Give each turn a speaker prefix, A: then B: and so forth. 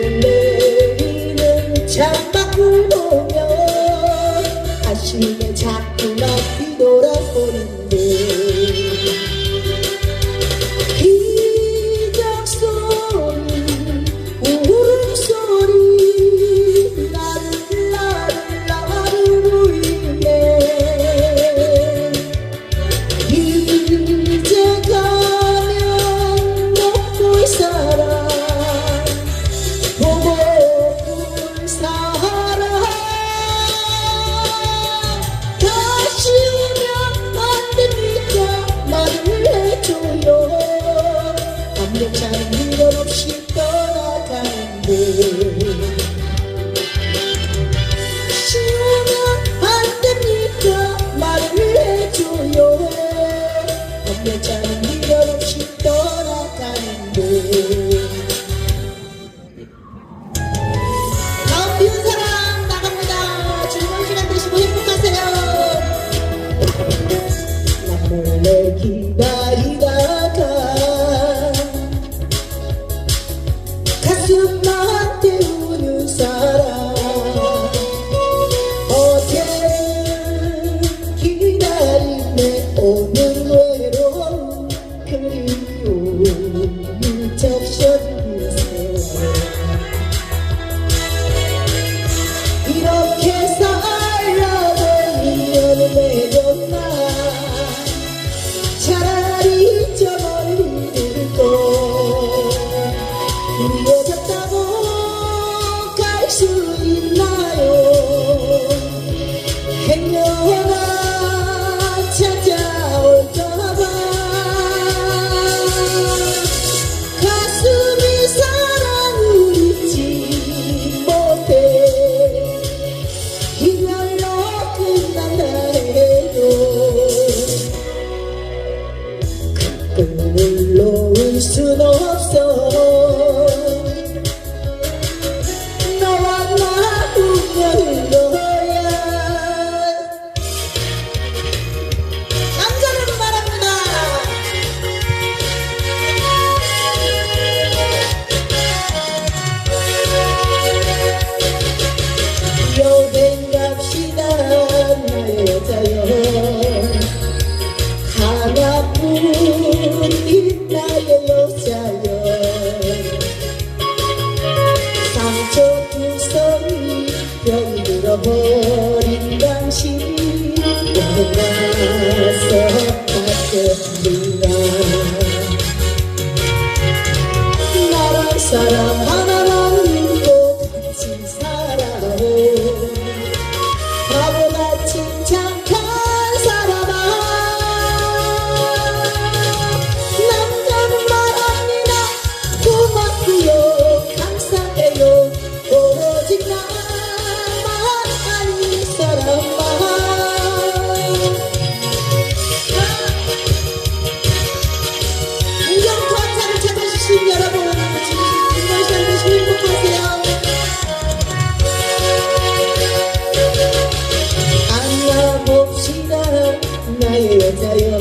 A: 내리는 창밖을 보면 아쉬움에 자꾸 너 괜찮은 건 없이 떠나가는데 지우면 안 됩니까 말을 해줘요 괜찮은 건 없이 떠나가는데 다음 비운 사람 나갑니다 즐거운 시간 되시고 행복하세요 기다 you, you took should I'm so happy. I'll tell you.